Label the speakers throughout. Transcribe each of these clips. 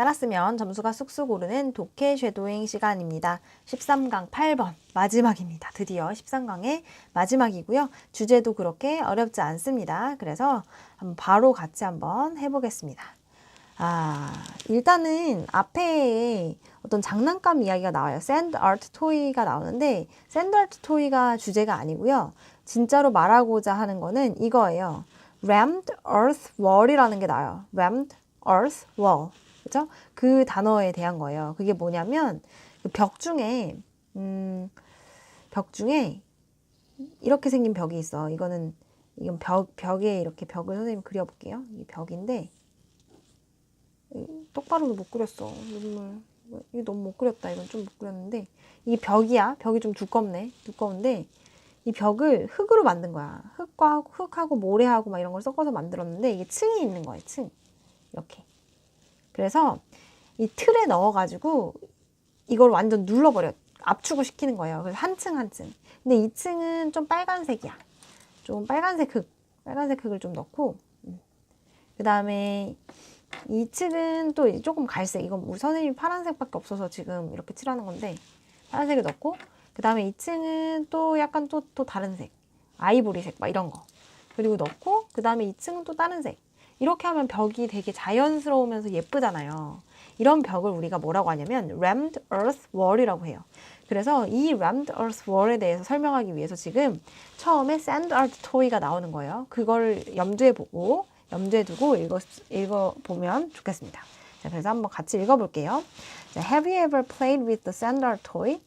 Speaker 1: 따랐으면 점수가 쑥쑥 오르는 독해 쉐도잉 시간입니다. 13강 8번 마지막입니다. 드디어 13강의 마지막이고요. 주제도 그렇게 어렵지 않습니다. 그래서 바로 같이 한번 해보겠습니다. 아, 일단은 앞에 어떤 장난감 이야기가 나와요. 샌드 아트 토이가 나오는데 샌드 아트 토이가 주제가 아니고요. 진짜로 말하고자 하는 거는 이거예요. rammed earth wall이라는 게 나와요. rammed earth wall. 그죠? 그 단어에 대한 거예요. 그게 뭐냐면 그벽 중에 음, 벽 중에 이렇게 생긴 벽이 있어. 이거는 이건 벽 벽에 이렇게 벽을 선생님 그려볼게요. 이 벽인데 똑바로도 못 그렸어. 눈물. 이거 너무 못 그렸다. 이건 좀 못 그렸는데 이 벽이야. 벽이 좀 두껍네. 두꺼운데 이 벽을 흙으로 만든 거야. 흙과 흙하고 모래하고 막 이런 걸 섞어서 만들었는데 이게 층이 있는 거예요. 층. 이렇게. 그래서 이 틀에 넣어가지고 이걸 완전 눌러버려. 압축을 시키는 거예요. 그래서 한 층 한 층. 근데 이 층은 좀 빨간색이야. 좀 빨간색 흙. 빨간색 흙을 좀 넣고. 그 다음에 이 층은 또 조금 갈색. 이건 우리 선생님이 파란색밖에 없어서 지금 이렇게 칠하는 건데 파란색을 넣고 그 다음에 이 층은 또 약간 또, 또 다른 색. 아이보리색 막 이런 거. 그리고 넣고 그 다음에 이 층은 또 다른 색. 이렇게 하면 벽이 되게 자연스러우면서 예쁘잖아요. 이런 벽을 우리가 뭐라고 하냐면 rammed earth wall이라고 해요. 그래서 이 rammed earth wall에 대해서 설명하기 위해서 지금 처음에 sand art toy가 나오는 거예요. 그걸 염두에 보고 염두에 두고 읽어 읽어 보면 좋겠습니다. 자, 그래서 한번 같이 읽어 볼게요. 자, Have you ever played with the sand art toy?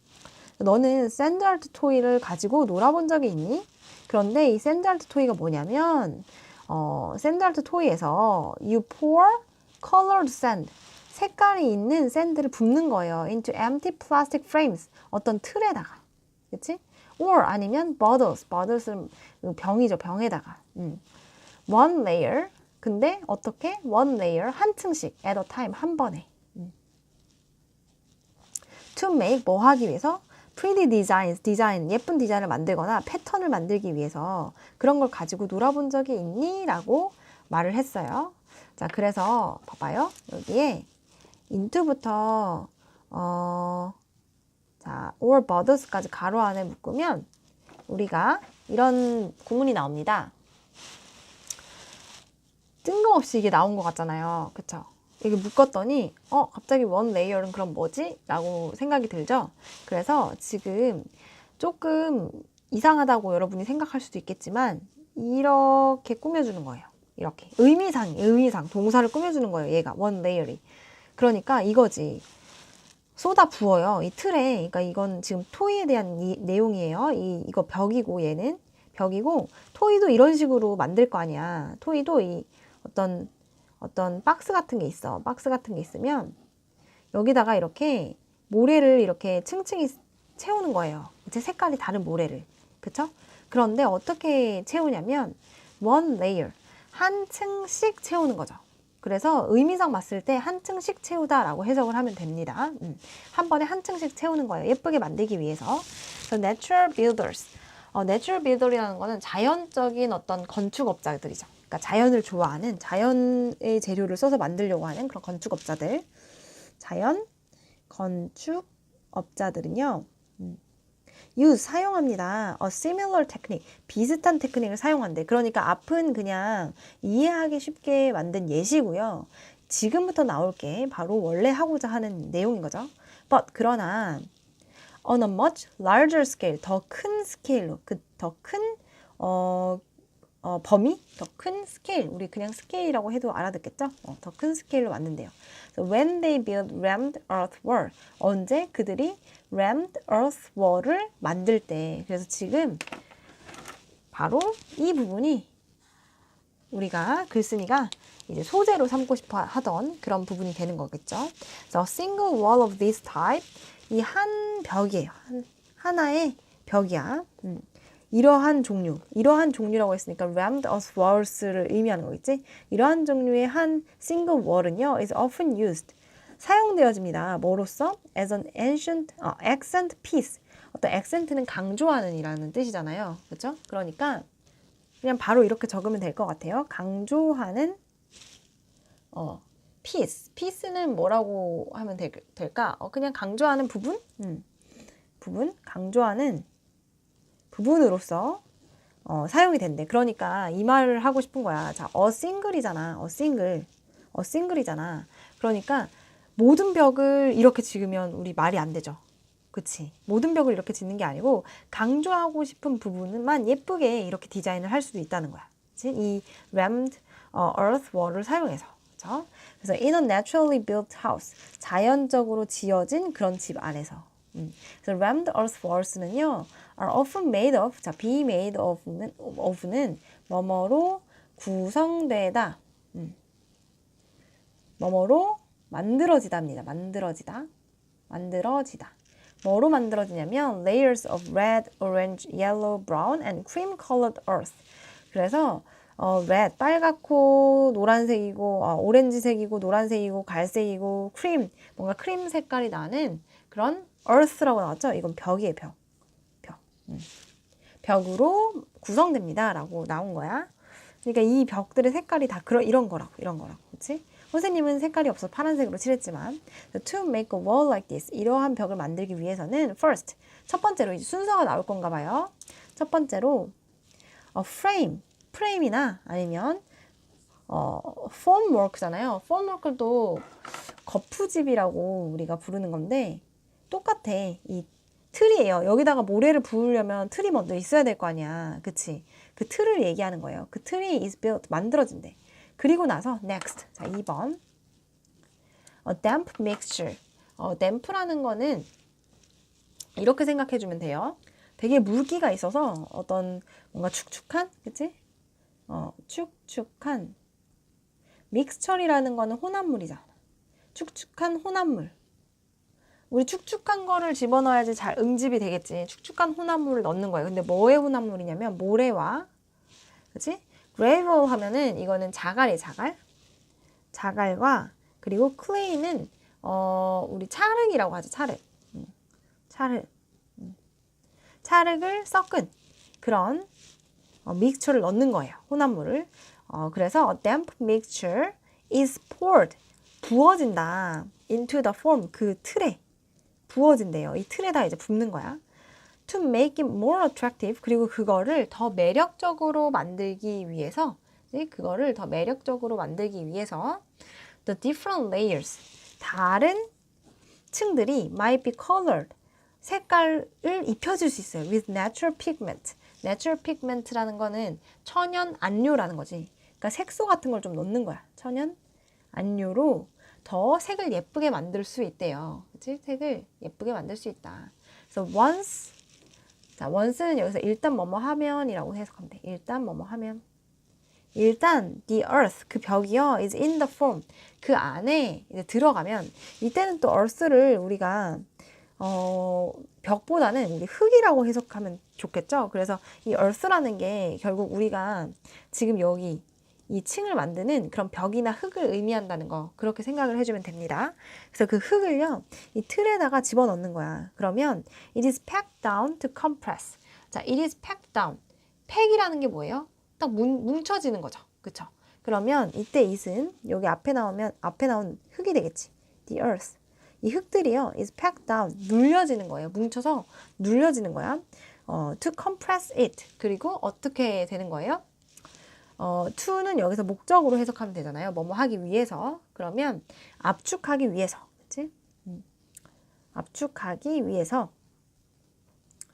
Speaker 1: 너는 art toy를 가지고 놀아본 적이 있니? 그런데 이 art toy가 뭐냐면 어, art toy에서 you pour colored sand 색깔이 있는 샌드를 붓는 거예요. into empty plastic frames 어떤 틀에다가 그치? or 아니면 bottles bottles은 병이죠 병에다가 음. one layer 근데 어떻게 one layer 한 층씩 at a time 한 번에 음. to make 뭐 하기 위해서 pretty designs 디자인 예쁜 디자인을 만들거나 패턴을 만들기 위해서 그런 걸 가지고 놀아본 적이 있니? 라고 말을 했어요. 자 그래서 봐봐요 여기에 into부터 어, 자 or bothers까지 가로 안에 묶으면 우리가 이런 구문이 나옵니다. 뜬금없이 이게 나온 것 같잖아요. 그쵸? 이게 묶었더니 어 갑자기 원 레이어는 그럼 뭐지? 라고 생각이 들죠? 그래서 지금 조금 이상하다고 여러분이 생각할 수도 있겠지만 이렇게 꾸며주는 거예요. 이렇게 의미상 의미상 동사를 꾸며주는 거예요. 얘가 원 레이어리. 그러니까 이거지. 쏟아 부어요. 이 틀에. 그러니까 이건 지금 토이에 대한 이 내용이에요. 이 이거 벽이고 얘는 벽이고 토이도 이런 식으로 만들 거 아니야. 토이도 이 어떤 어떤 박스 같은 게 있어. 박스 같은 게 있으면 여기다가 이렇게 모래를 이렇게 층층이 채우는 거예요. 이제 색깔이 다른 모래를. 그쵸? 그런데 어떻게 채우냐면 one layer 한 층씩 채우는 거죠. 그래서 의미상 봤을 때 한 층씩 채우다라고 해석을 하면 됩니다. 음, 한 번에 한 층씩 채우는 거예요. 예쁘게 만들기 위해서. 그래서 natural builders. 어, natural builder이라는 거는 자연적인 어떤 건축업자들이죠. 그러니까 자연을 좋아하는 자연의 재료를 써서 만들려고 하는 그런 건축업자들. 자연 건축업자들은요. 음, 사용합니다. a similar technique 비슷한 테크닉을 사용한대. 그러니까 앞은 그냥 이해하기 쉽게 만든 예시고요. 지금부터 나올 게 바로 원래 하고자 하는 내용인 거죠. But 그러나 on a much larger scale 더 큰 스케일로 그 더큰 어, 어, 범위 더 큰 스케일 우리 그냥 스케일이라고 해도 알아듣겠죠? 어, 더 큰 스케일로 만든대요. So when they build rammed earth wall 언제 그들이 rammed earth wall을 만들 때 그래서 지금 바로 이 부분이 우리가 글쓴이가 이제 소재로 삼고 싶어 하던 그런 부분이 되는 거겠죠. So single wall of this type 이 한 벽이에요. 한, 하나의 벽이야. 음. 이러한 종류, 이러한 종류라고 했으니까 rammed earth walls를 의미하는 거겠지? 이러한 종류의 한 single wall은요 is often used 사용되어집니다. 뭐로써? as an ancient 어, accent piece. 어떤 accent는 강조하는 이라는 뜻이잖아요. 그렇죠? 그러니까 그냥 바로 이렇게 적으면 될 것 같아요. 강조하는 어, piece. piece는 뭐라고 하면 될, 될까? 어, 그냥 강조하는 부분? 음. 부분? 강조하는 부분으로서 어, 사용이 된대. 그러니까 이 말을 하고 싶은 거야. 자, a single이잖아. a single. a single이잖아. 그러니까 모든 벽을 이렇게 지으면 우리 말이 안 되죠. 그치? 모든 벽을 이렇게 짓는 게 아니고 강조하고 싶은 부분만 예쁘게 이렇게 디자인을 할 수도 있다는 거야. 그치? 이 rammed 어, earth wall을 사용해서. 그죠? 그래서 in a naturally built house. 자연적으로 지어진 그런 집 안에서. 음. 그래서 rammed earth walls는요, are often made of, 자, be made of는, of는 뭐뭐로 구성되다. 음. 뭐뭐로 만들어지다입니다. 만들어지다. 만들어지다. 뭐로 만들어지냐면 layers of red, orange, yellow, brown and cream colored earth. 그래서 어, red 빨갛고 노란색이고 어, 오렌지색이고 노란색이고 갈색이고 크림 뭔가 크림 색깔이 나는 그런 earth라고 나왔죠. 이건 벽이에요, 벽. 벽. 음. 벽으로 구성됩니다 라고 나온 거야. 그러니까 이 벽들의 색깔이 다 그런 이런 거라고 이런 거라고. 그렇지? 선생님은 색깔이 없어 파란색으로 칠했지만 to make a wall like this 이러한 벽을 만들기 위해서는 first 첫 번째로 이제 순서가 나올 건가 봐요. 첫 번째로 어, frame 프레임이나 아니면 어, 폼 워크잖아요. 폼 워크도 거푸집이라고 우리가 부르는 건데 똑같아. 이 틀이에요. 여기다가 모래를 부으려면 틀이 먼저 있어야 될 거 아니야. 그치? 그 틀을 얘기하는 거예요. 그 틀이 is built, 만들어진대. 그리고 나서 next. 자, 2번. 어, damp mixture. 어, damp라는 거는 이렇게 생각해 주면 돼요. 되게 물기가 있어서 어떤 뭔가 축축한, 그치? 어, 축축한. 믹스처리라는 거는 혼합물이잖아. 축축한 혼합물. 우리 축축한 거를 집어넣어야지 잘 응집이 되겠지. 축축한 혼합물을 넣는 거예요. 근데 뭐의 혼합물이냐면 모래와 그치? gravel 하면은 이거는 자갈이에요, 자갈. 자갈과 그리고 clay는 어, 우리 찰흙이라고 하죠, 찰흙. 음, 찰흙. 음. 섞은 그런 어, 믹스처를 넣는 거예요. 혼합물을. 어, 그래서 a damp mixture is poured. 부어진다. into the form. 그 틀에 부어진대요. 이 틀에다 이제 붓는 거야. to make it more attractive. 그리고 그거를 더 매력적으로 만들기 위해서 이제 그거를 더 매력적으로 만들기 위해서 the different layers. 다른 층들이 might be colored. 색깔을 입혀줄 수 있어요. with natural pigment. 내추럴 픽멘트라는 거는 천연 안료라는 거지. 그러니까 색소 같은 걸 좀 넣는 거야. 천연 안료로 더 색을 예쁘게 만들 수 있대요. 그치? 색을 예쁘게 만들 수 있다. 그래서 once 자, once는 여기서 일단 뭐뭐 하면이라고 해석하면 돼. 일단 뭐뭐 하면. 일단 the earth 그 벽이요 is in the form 그 안에 이제 들어가면 이때는 또 earth를 우리가 어, 벽보다는 우리 흙이라고 해석하면 좋겠죠. 그래서 이 earth라는 게 결국 우리가 지금 여기 이 층을 만드는 그런 벽이나 흙을 의미한다는 거 그렇게 생각을 해주면 됩니다. 그래서 그 흙을요 이 틀에다가 집어넣는 거야. 그러면 it is packed down to compress. 자, it is packed down. 팩이라는 게 뭐예요? 딱 뭉, 뭉쳐지는 거죠. 그쵸? 그러면 이때 it은 여기 앞에 나오면 앞에 나온 흙이 되겠지. the earth. 이 흙들이요 is packed down. 눌려지는 거예요. 뭉쳐서 눌려지는 거야. 어, to compress it. 그리고 어떻게 되는 거예요? 어, to는 여기서 목적으로 해석하면 되잖아요. 뭐뭐 하기 위해서. 그러면 압축하기 위해서. 그치? 음. 압축하기 위해서.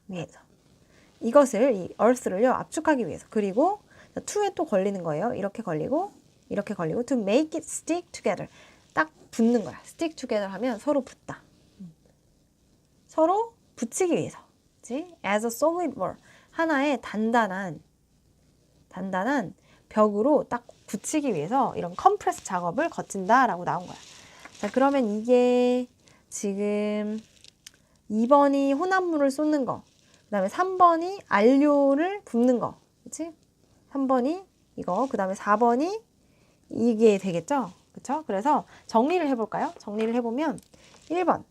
Speaker 1: 위해서. 이것을, 이 earth를요, 압축하기 위해서. 그리고 to에 또 걸리는 거예요. 이렇게 걸리고, 이렇게 걸리고, to make it stick together. 딱 붙는 거야. stick together 하면 서로 붙다. 음. 서로 붙이기 위해서. 그치? as a solid wall. 하나의 단단한, 단단한 벽으로 딱 붙이기 위해서 이런 컴프레스 작업을 거친다라고 나온 거야. 자, 그러면 이게 지금 2번이 혼합물을 쏟는 거, 그 다음에 3번이 안료를 붓는 거, 그치? 3번이 이거, 그 다음에 4번이 이게 되겠죠? 그쵸? 그래서 정리를 해볼까요? 정리를 해보면 1번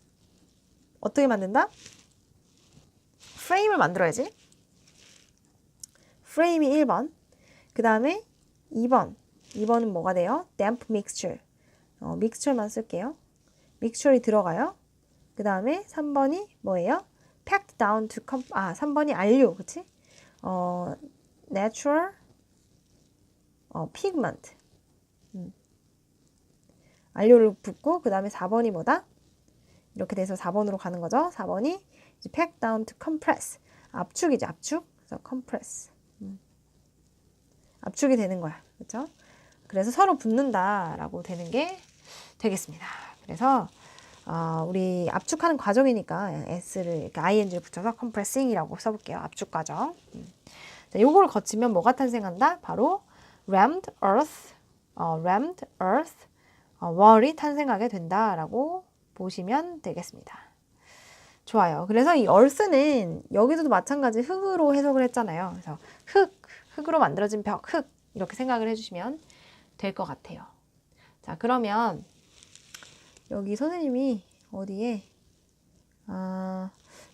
Speaker 1: 어떻게 만든다? 프레임을 만들어야지. 프레임이 1번. 그 다음에 2번. 2번은 뭐가 돼요? damp mixture. 어, 믹스처만 쓸게요. 믹스처이 들어가요. 그 다음에 3번이 뭐예요? packed down to com 아 3번이 안료 그치? 어 natural 어 pigment 음. 안료를 붓고 그 다음에 4번이 뭐다? 이렇게 돼서 4번으로 가는 거죠. 4번이 이제 packed down to compress 압축이죠 압축 그래서 compress 음. 압축이 되는 거야 그렇죠? 그래서 서로 붙는다라고 되는 게 되겠습니다. 그래서 어, 우리 압축하는 과정이니까 s를 이렇게 ing를 붙여서 compressing이라고 써볼게요. 압축 과정. 음. 자, 요걸 거치면 뭐가 탄생한다? 바로 rammed earth, 어, rammed earth, 어, 월이 탄생하게 된다라고 보시면 되겠습니다. 좋아요. 그래서 이 earth는 여기서도 마찬가지 흙으로 해석을 했잖아요. 그래서 흙, 흙으로 만들어진 벽, 흙 이렇게 생각을 해주시면 될 것 같아요. 자, 그러면 여기 선생님이 어디에 아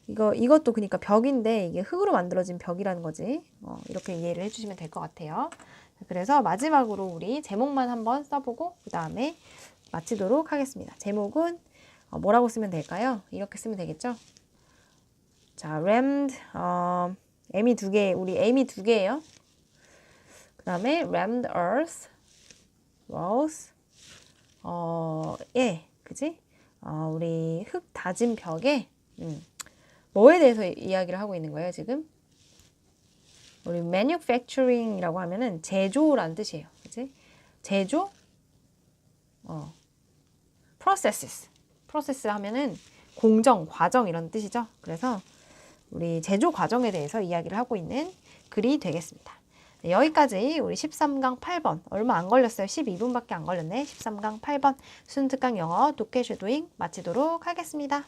Speaker 1: 이거 이것도 그러니까 벽인데 이게 흙으로 만들어진 벽이라는 거지. 어, 이렇게 이해를 해주시면 될 것 같아요. 그래서 마지막으로 우리 제목만 한번 써보고 그 다음에 마치도록 하겠습니다. 제목은 어, 뭐라고 쓰면 될까요? 이렇게 쓰면 되겠죠? 자, rammed 어, M이 두 개, 우리 M이 두 개예요. 그 다음에 rammed earth, walls, 어, 예, 그지? 어, 우리 흙 다진 벽에 음, 뭐에 대해서 이야기를 하고 있는 거예요, 지금? 우리 manufacturing이라고 하면은 제조라는 뜻이에요. 그지? 제조? 어. processes. process 하면은 공정, 과정 이런 뜻이죠. 그래서 우리 제조 과정에 대해서 이야기를 하고 있는 글이 되겠습니다. 네, 여기까지 우리 13강 8번 얼마 안 걸렸어요. 12분밖에 안 걸렸네. 13강 8번 순특강 영어 독해 쉐도잉 마치도록 하겠습니다.